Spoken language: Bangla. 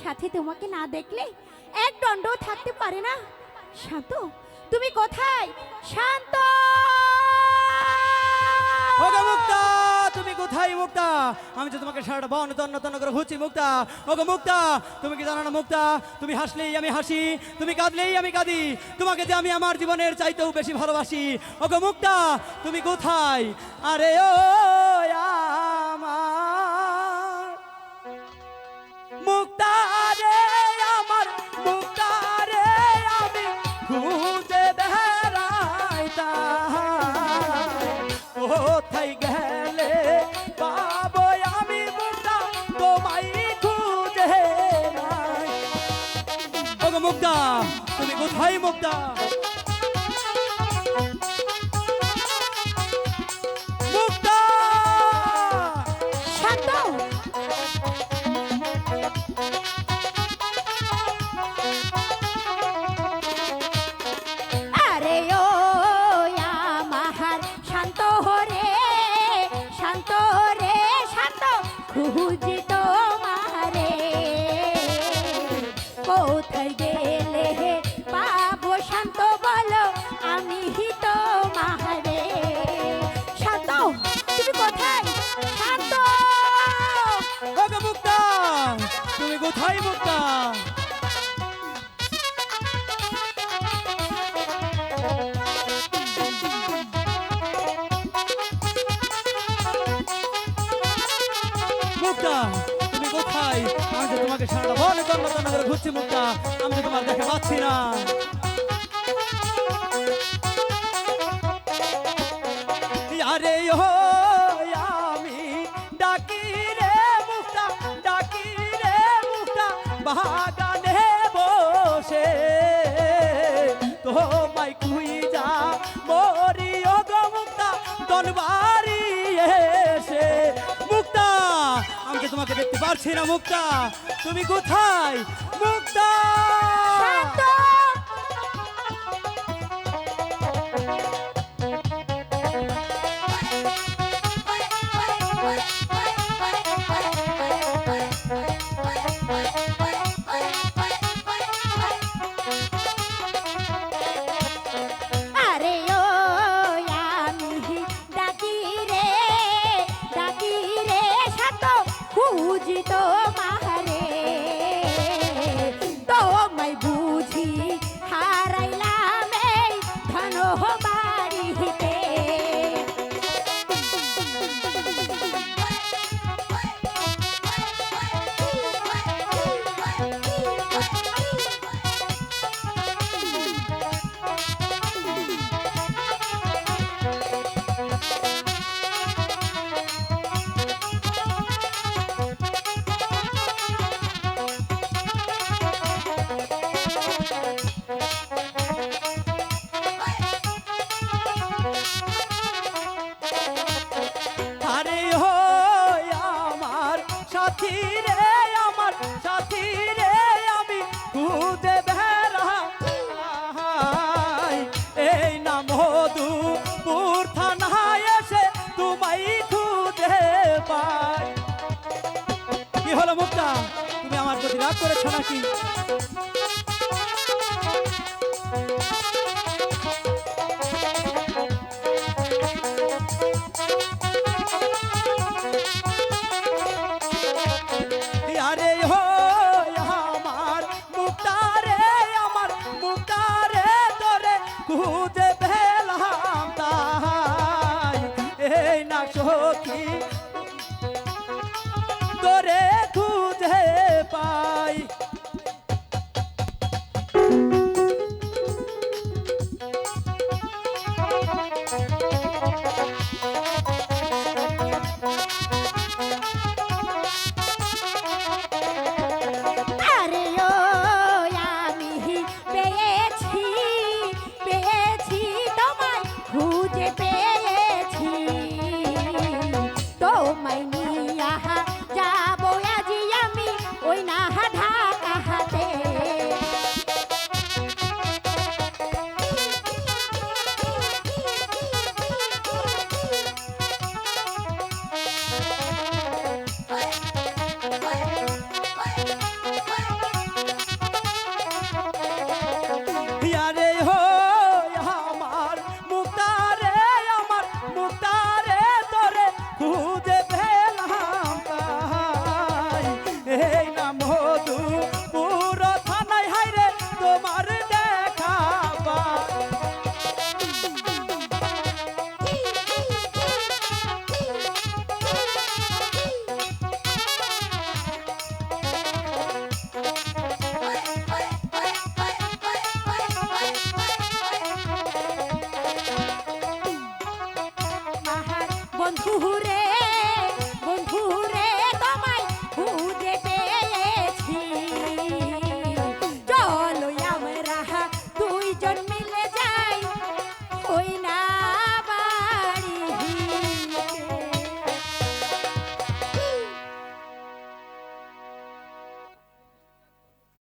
সাথে তোমাকে না দেখলে এক দণ্ডও থাকতে পারে না। শান্ত, তুমি কোথায়? শান্ত! আমি তোমাকে তন্ন করে মুক্তা। ওগো মুক্তা, তুমি কি জানো না মুক্তা? তুমি হাসলেই আমি হাসি, তুমি কাঁদলেই আমি কাঁদি। তোমাকে আমি আমার জীবনের চাইতেও বেশি ভালোবাসি। ওগো মুক্তা, তুমি কোথায়? আরে ও কোথায় গেলে? পাবো আমি মুক্তা তোমায় খুঁজে নাই। মুক্তা তুমি কোথায় মুক্তা? কোথায় গেলে পাবো শান্ত বলো, আমি তোমারে শান্ত, তুমি কোথায়? শান্ত। ওগো মুক্তা, তুমি কোথায় মুক্তা? মুক্তা কোথায় আমি তোমাকে সারাটা ঘুরছি মুক্তা। আমি তো তোমার দেখা পাচ্ছি না। আরে ও তোমাকে দেখতে পারছি না মুক্তা। তুমি কোথায়? মুক্তা! খুঁজি তো রে আমার সাথী রে আমি খুঁজে বেড়াই এই না মধুপুর থানায় এসে তোমায় খুঁজে পাই। কি হলো মুক্তা? তুমি আমার প্রতি রাগ করেছ নাকি? সখী তোরে মধু। পুরো থানায় হাইরে তোমার দেখা বন্ধু